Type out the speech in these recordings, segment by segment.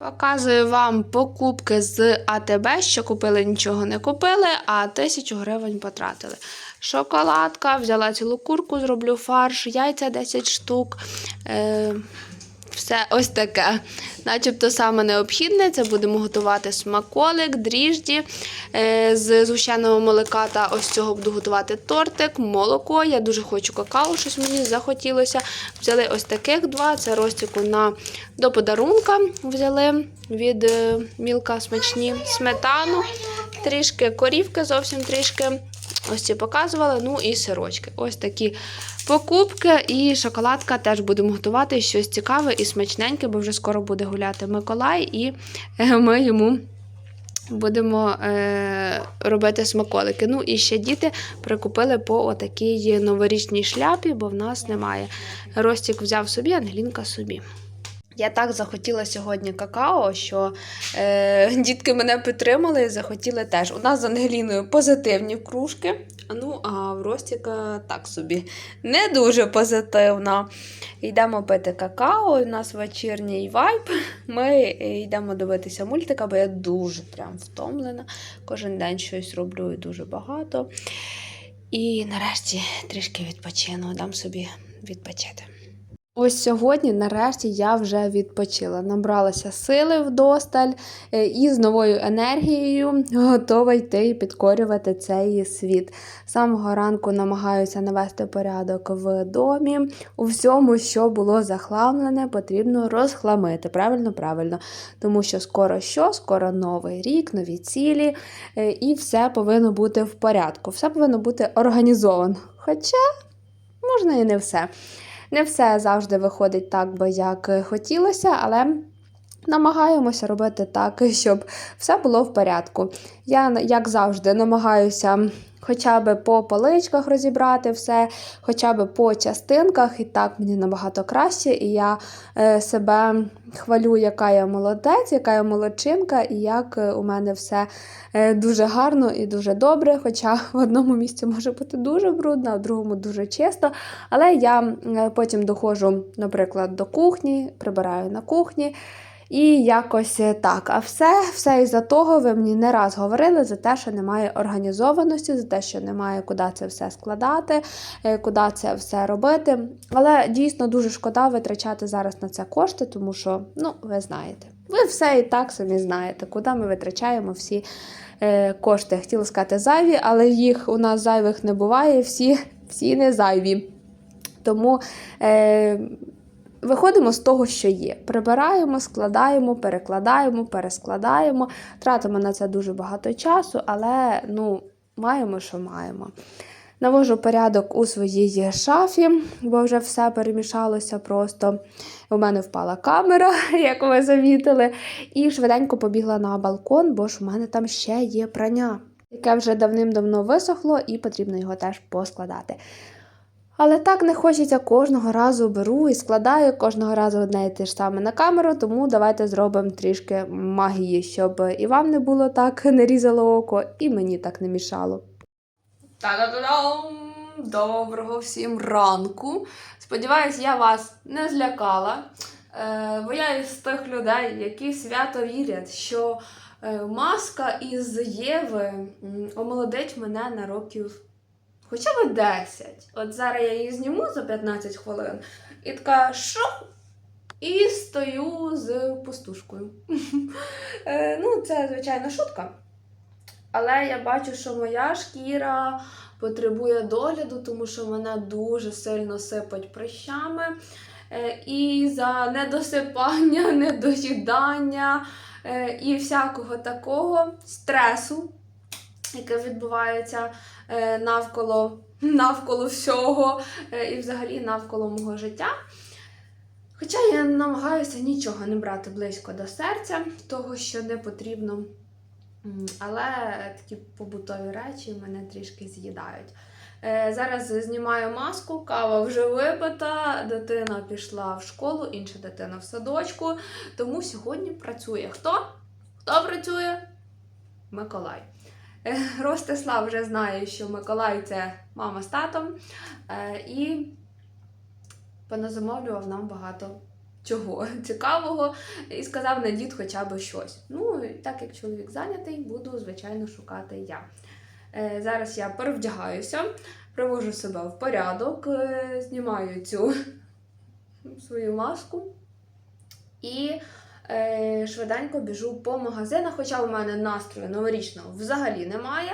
Показую вам покупки з АТБ, що купили, нічого не купили, а тисячу гривень потратили. Шоколадка, взяла цілу курку, зроблю фарш, яйця 10 штук. Е, все ось таке. Начебто саме необхідне. Це будемо готувати смаколик, дріжджі е, з згущеного молока та ось цього буду готувати тортик, молоко. Я дуже хочу какао, щось мені захотілося. Взяли ось таких два. Це розтіку на до подарунка. Взяли від е, мілка смачні сметану, трішки корівки, зовсім трішки. Ось ці показувала. Ну і сирочки. Ось такі покупки. І шоколадка теж будемо готувати щось цікаве і смачненьке, бо вже скоро буде гуляти Миколай, і е, ми йому. Будемо е, робити смаколики. Ну і ще діти прикупили по отакій новорічній шляпі, бо в нас немає. Ростік взяв собі, Ангелінка собі. Я так захотіла сьогодні какао, що е, дітки мене підтримали і захотіли теж. У нас з Ангеліною позитивні кружки. Ну, а в Ростіка так собі не дуже позитивно. Йдемо пити какао, у нас вечірній вайб. Ми йдемо дивитися мультика, бо я дуже прям втомлена. Кожен день щось роблю і дуже багато. І нарешті трішки відпочину, дам собі відпочити. Ось сьогодні, нарешті, я вже відпочила. Набралася сили вдосталь е, і з новою енергією готова йти і підкорювати цей світ. З самого ранку намагаюся навести порядок в домі. У всьому, що було захламлене, потрібно розхламити. Правильно, правильно. Тому що скоро що? Скоро новий рік, нові цілі, е, і все повинно бути в порядку. Все повинно бути організовано. Хоча можна і не все. Не все завжди виходить так, би як хотілося, але намагаємося робити так, щоб все було в порядку. Я, як завжди, намагаюся хоча б по поличках розібрати все, хоча б по частинках, і так мені набагато краще. І я е, себе хвалю, яка я молодець, яка я молодчинка, і як е, у мене все е, дуже гарно і дуже добре. Хоча в одному місці може бути дуже брудно, а в другому дуже чисто. Але я потім доходжу, наприклад, до кухні, прибираю на кухні. І якось е, так. А все, все із-за того, ви мені не раз говорили за те, що немає організованості, за те, що немає куди це все складати, е, куди це все робити. Але дійсно дуже шкода витрачати зараз на це кошти, тому що, ну, ви знаєте, ви все і так самі знаєте, куди ми витрачаємо всі е, кошти. Хотіла сказати зайві, але їх у нас зайвих не буває, всі, всі не зайві. Тому. Е, Виходимо з того, що є. Прибираємо, складаємо, перекладаємо, перескладаємо. Тратимо на це дуже багато часу, але ну, маємо, що маємо. Навожу порядок у своїй шафі, бо вже все перемішалося просто. У мене впала камера, як ви замітили, і швиденько побігла на балкон, бо ж у мене там ще є прання, яке вже давним-давно висохло, і потрібно його теж поскладати. Але так не хочеться кожного разу беру і складаю кожного разу одне і те ж саме на камеру, тому давайте зробимо трішки магії, щоб і вам не було так не різало око, і мені так не мішало. Та-да-да-дам! Доброго всім ранку. Сподіваюсь, я вас не злякала. Е, бо я із тих людей, які свято вірять, що е, маска із Єви омолодить мене на років хоча б 10. От зараз я її зніму за 15 хвилин і така що? І стою з пустушкою. Е, ну, це, звичайно, шутка. Але я бачу, що моя шкіра потребує догляду, тому що мене дуже сильно сипать прищами. Е, І за недосипання, недоїдання е, і всякого такого стресу, яке відбувається е, навколо, навколо всього е, і взагалі навколо мого життя. Хоча я намагаюся нічого не брати близько до серця, того, що не потрібно. Але такі побутові речі мене трішки з'їдають. Е, Зараз знімаю маску, кава вже випита, дитина пішла в школу, інша дитина в садочку. Тому сьогодні працює хто? Хто працює? Миколай. Е, Ростислав вже знає, що Миколай це мама з татом. Е, І поназамовлював нам багато чого цікавого і сказав надіть хоча б щось. Ну, так як чоловік зайнятий, буду, звичайно, шукати я. Е, зараз я перевдягаюся, привожу себе в порядок, знімаю цю свою маску і швиденько біжу по магазинах, хоча у мене настрою новорічного взагалі немає.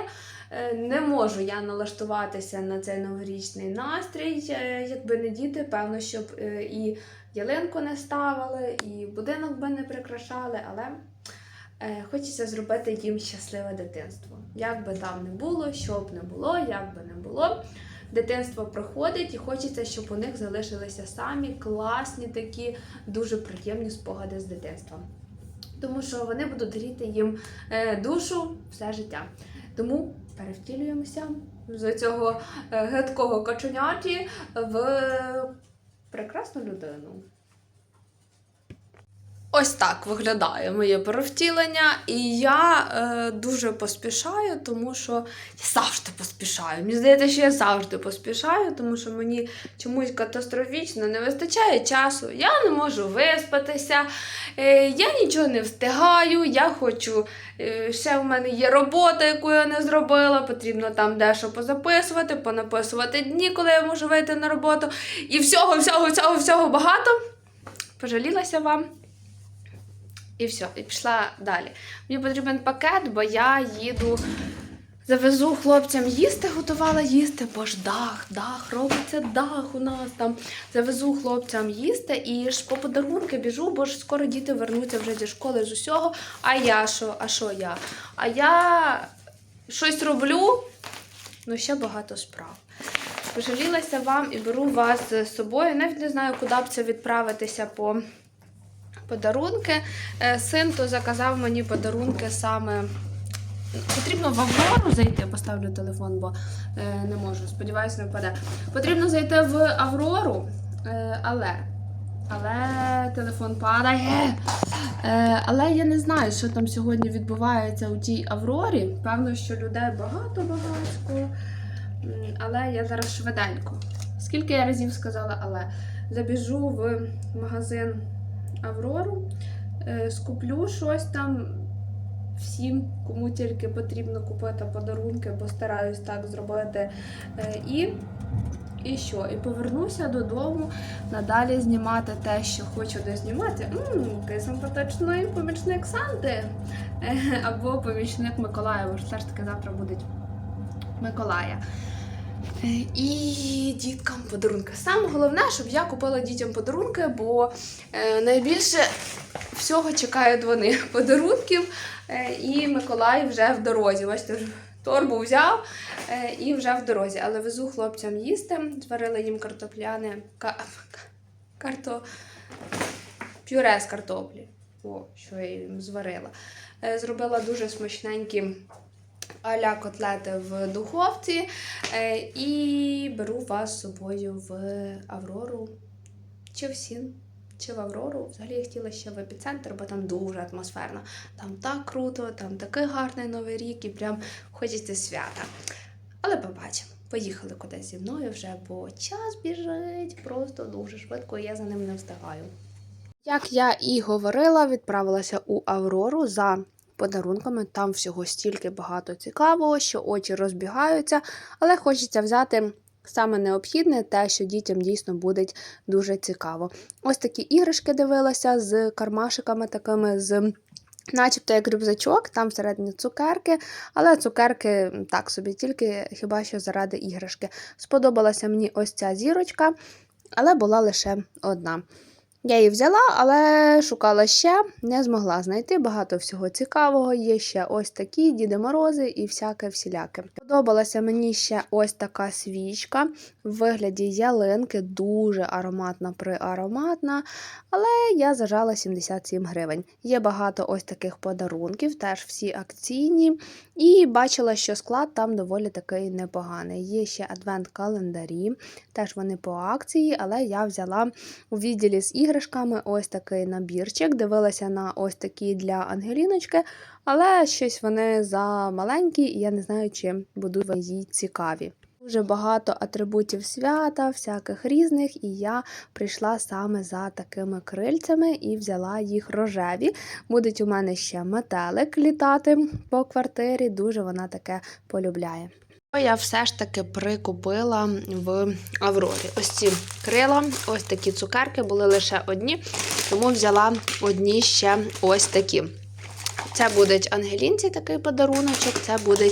Е, Не можу я налаштуватися на цей новорічний настрій. Е, Якби не діти, певно, щоб е, і ялинку не ставили, і будинок би не прикрашали, але е, хочеться зробити їм щасливе дитинство. Як би там не було, що б не було, як би не було. Дитинство проходить і хочеться, щоб у них залишилися самі класні такі дуже приємні спогади з дитинства. Тому що вони будуть гріти їм е, душу все життя. Тому перевтілюємося з цього е, гидкого каченяті в прекрасну людину. Ось так виглядає моє перевтілення, і я е, дуже поспішаю, тому що я завжди поспішаю. Мені здається, що я завжди поспішаю, тому що мені чомусь катастрофічно не вистачає часу. Я не можу виспатися, е, я нічого не встигаю. Я хочу. Е, ще в мене є робота, яку я не зробила. Потрібно там дещо позаписувати, понаписувати дні, коли я можу вийти на роботу. І всього, всього, всього, всього багато. Пожалілася вам. І все, і пішла далі. Мені потрібен пакет, бо я їду, завезу хлопцям їсти, готувала їсти, бо ж дах, дах, робиться дах у нас там. Завезу хлопцям їсти і ж по подарунки біжу, бо ж скоро діти вернуться вже зі школи з усього. А я що? А що я? А я щось роблю, ну ще багато справ. Пожалілася вам і беру вас з собою. Навіть не знаю, куди б це відправитися по подарунки. Е, Син то заказав мені подарунки саме. Потрібно в Аврору зайти, поставлю телефон, бо е, не можу. Сподіваюся, не впаде. Потрібно зайти в Аврору, е, але. Але телефон падає. Але я не знаю, що там сьогодні відбувається у тій Аврорі. Певно, що людей багато-багатько. Але я зараз швиденько. Скільки я разів сказала, але забіжу в магазин Аврору, е, скуплю щось там всім, кому тільки потрібно купити подарунки, бо стараюсь так зробити. Е, І, і що? І повернуся додому надалі знімати те, що хочу дознімати. Ммм, який симпатичний помічник Санти. Е, Або помічник ж все ж таки завтра будуть Миколая. Е, І діткам подарунки. Саме головне, щоб я купила дітям подарунки, бо е, найбільше всього чекають вони подарунків. Е, і Миколай вже в дорозі. Бачите, торбу взяв і вже в дорозі. Але везу хлопцям їсти, зварила їм картопляне карто, пюре з картоплі. О, що я їм зварила. Зробила дуже смачненькі аля котлети в духовці. Е, І беру вас з собою в Аврору чи в Сін. Чи в Аврору, взагалі я хотіла ще в епіцентр, бо там дуже атмосферно. Там так круто, там такий гарний новий рік і прям хочеться свята. Але побачимо. Поїхали кудись зі мною вже, бо час біжить просто дуже швидко, і я за ним не встигаю. Як я і говорила, відправилася у Аврору за подарунками. Там всього стільки багато цікавого, що очі розбігаються, але хочеться взяти саме необхідне, те, що дітям дійсно буде дуже цікаво. Ось такі іграшки дивилася з кармашиками такими з. Начебто як рюкзачок, там всередині цукерки, але цукерки так собі, тільки хіба що заради іграшки. Сподобалася мені ось ця зірочка, але була лише одна. Я її взяла, але шукала ще, не змогла знайти багато всього цікавого. Є ще ось такі Діди Морози і всяке всіляке. Подобалася мені ще ось така свічка в вигляді ялинки, дуже ароматна приароматна, але я зажала 77 гривень. Є багато ось таких подарунків, теж всі акційні. І бачила, що склад там доволі такий непоганий. Є ще адвент-календарі, теж вони по акції, але я взяла у відділі з іграшками ось такий набірчик. Дивилася на ось такі для Ангеліночки, але щось вони за маленькі, і я не знаю, чи будуть їй цікаві. Дуже багато атрибутів свята, всяких різних, і я прийшла саме за такими крильцями і взяла їх рожеві. Будуть у мене ще метелик літати по квартирі. Дуже вона таке полюбляє. Я все ж таки прикупила в Аврорі. Ось ці крила, ось такі цукерки були лише одні, тому взяла одні ще ось такі. Це будуть Ангелінці такий подаруночок, це буде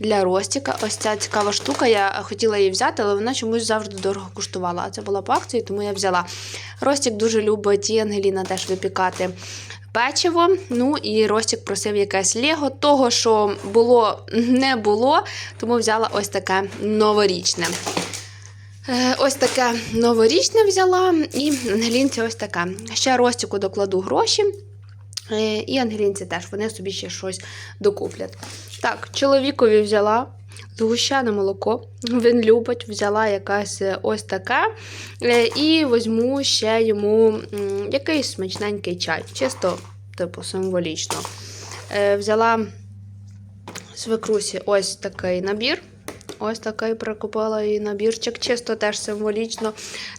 для Ростіка. Ось ця цікава штука. Я хотіла її взяти, але вона чомусь завжди дорого коштувала. А це була по акції, тому я взяла. Ростік дуже любить і Ангеліна теж випікати печиво. Ну і Ростік просив якесь Лего. Того, що було, не було, тому взяла ось таке новорічне. Е, Ось таке новорічне взяла, і Ангелінці ось таке. Ще Ростіку докладу гроші. Е, І Ангелінці теж вони собі ще щось докуплять. Так, чоловікові взяла згущене молоко. Він любить, взяла якась е, ось таке. І візьму ще йому якийсь смачненький чай. Чисто, типу, символічно. Е, Взяла свекрусі ось такий набір. Ось такий прикупила їй набірчик, чисто теж символічно.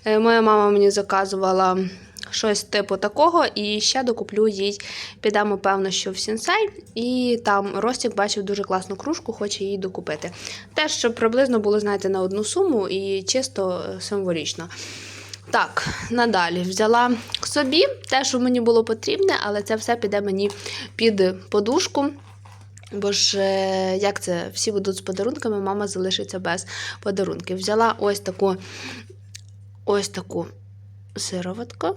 Е, Моя мама мені заказувала щось типу такого, і ще докуплю їй. Підемо, певно, що в сінсей, і там Ростік бачив дуже класну кружку, хоче їй докупити. Теж, щоб приблизно було, знаєте, на одну суму і чисто е, символічно. Так, надалі взяла собі те, що мені було потрібне, але це все піде мені під подушку. Бо ж, е, як це, всі будуть з подарунками, мама залишиться без подарунків. Взяла ось таку ось таку сироватку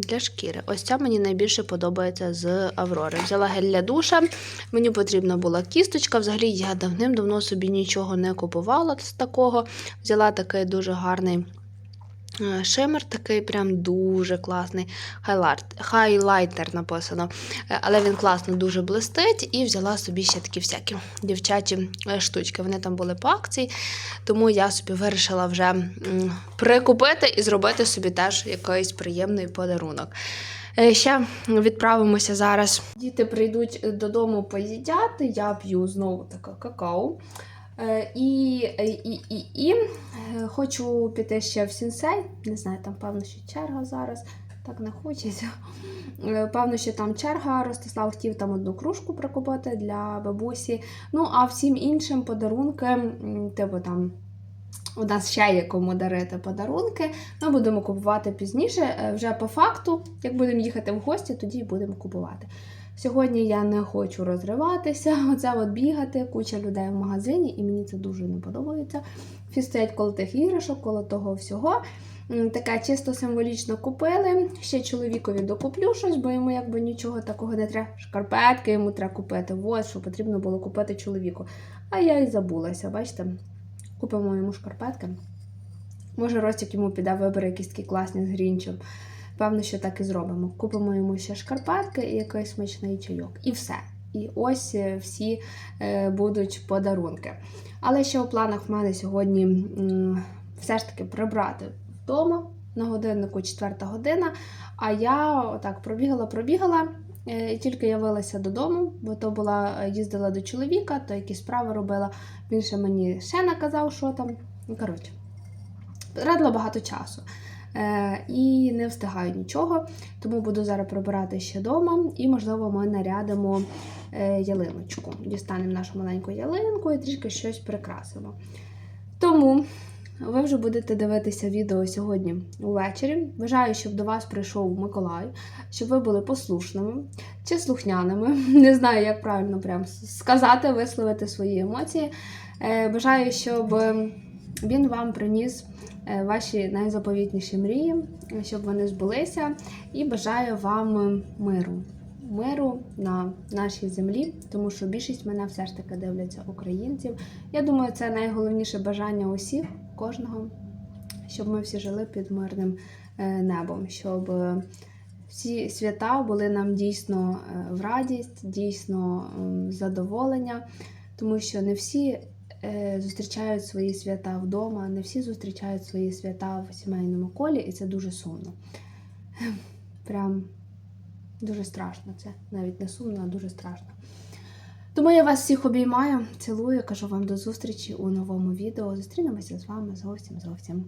для шкіри. Ось ця мені найбільше подобається з Аврори. Взяла гель для душа, мені потрібна була кісточка. Взагалі я давним-давно собі нічого не купувала з такого. Взяла такий дуже гарний шимер, такий прям дуже класний хайлайт, хайлайтер написано. Е, Але він класно дуже блистить. І взяла собі ще такі всякі дівчачі е, штучки. Вони там були по акції, тому я собі вирішила вже прикупити і зробити собі теж якийсь приємний подарунок. Е, Ще відправимося зараз. Діти прийдуть додому поїдяти. Я п'ю знову таке какао. Е, І, і, і, і е, хочу піти ще в сінсей. Не знаю, там певно, що черга зараз. Так не хочеться. Е, Певно, що там черга. Ростислав хотів там одну кружку прикупити для бабусі. Ну, а всім іншим подарунки, типу там. У нас ще є кому дарити подарунки. Ми будемо купувати пізніше. Е, Вже по факту, як будемо їхати в гості, тоді будемо купувати. Сьогодні я не хочу розриватися, оце от бігати, куча людей в магазині, і мені це дуже не подобається. Всі стоять коло тих іграшок, коло того всього. Таке чисто символічно купили. Ще чоловікові докуплю щось, бо йому якби нічого такого не треба. Шкарпетки йому треба купити. Ось що потрібно було купити чоловіку. А я і забулася, бачите? Купимо йому шкарпетки. Може, Ростик йому піде, вибере якісь такі класні з грінчем. Певно, що так і зробимо. Купимо йому ще шкарпетки і якийсь смачний чайок. І все. І ось е, всі е, будуть подарунки. Але ще у планах в мене сьогодні все ж таки прибрати вдома на годиннику 4 година. А я отак пробігала, пробігала. е, І тільки явилася додому, бо то була їздила до чоловіка, то якісь справи робила. Він ще мені ще наказав, що там. Ну, коротше, радила багато часу. Е, і не встигаю нічого, тому буду зараз прибирати ще вдома, і, можливо, ми нарядимо е, ялиночку. Дістанемо нашу маленьку ялинку і трішки щось прикрасимо. Тому ви вже будете дивитися відео сьогодні увечері. Бажаю, щоб до вас прийшов Миколай, щоб ви були послушними чи слухняними. Не знаю, як правильно прям сказати, висловити свої емоції. Е, Бажаю, щоб він вам приніс е, ваші найзаповітніші мрії, щоб вони збулися. І бажаю вам миру. Миру на нашій землі, тому що більшість мене все ж таки дивляться українців. Я думаю, це найголовніше бажання усіх, кожного, щоб ми всі жили під мирним е, небом, щоб е, всі свята були нам дійсно в радість, дійсно задоволення, тому що не всі зустрічають свої свята вдома, не всі зустрічають свої свята в сімейному колі, і це дуже сумно. Прям дуже страшно це. Навіть не сумно, а дуже страшно. Тому я вас всіх обіймаю, цілую, кажу вам до зустрічі у новому відео. Зустрінемося з вами зовсім зовсім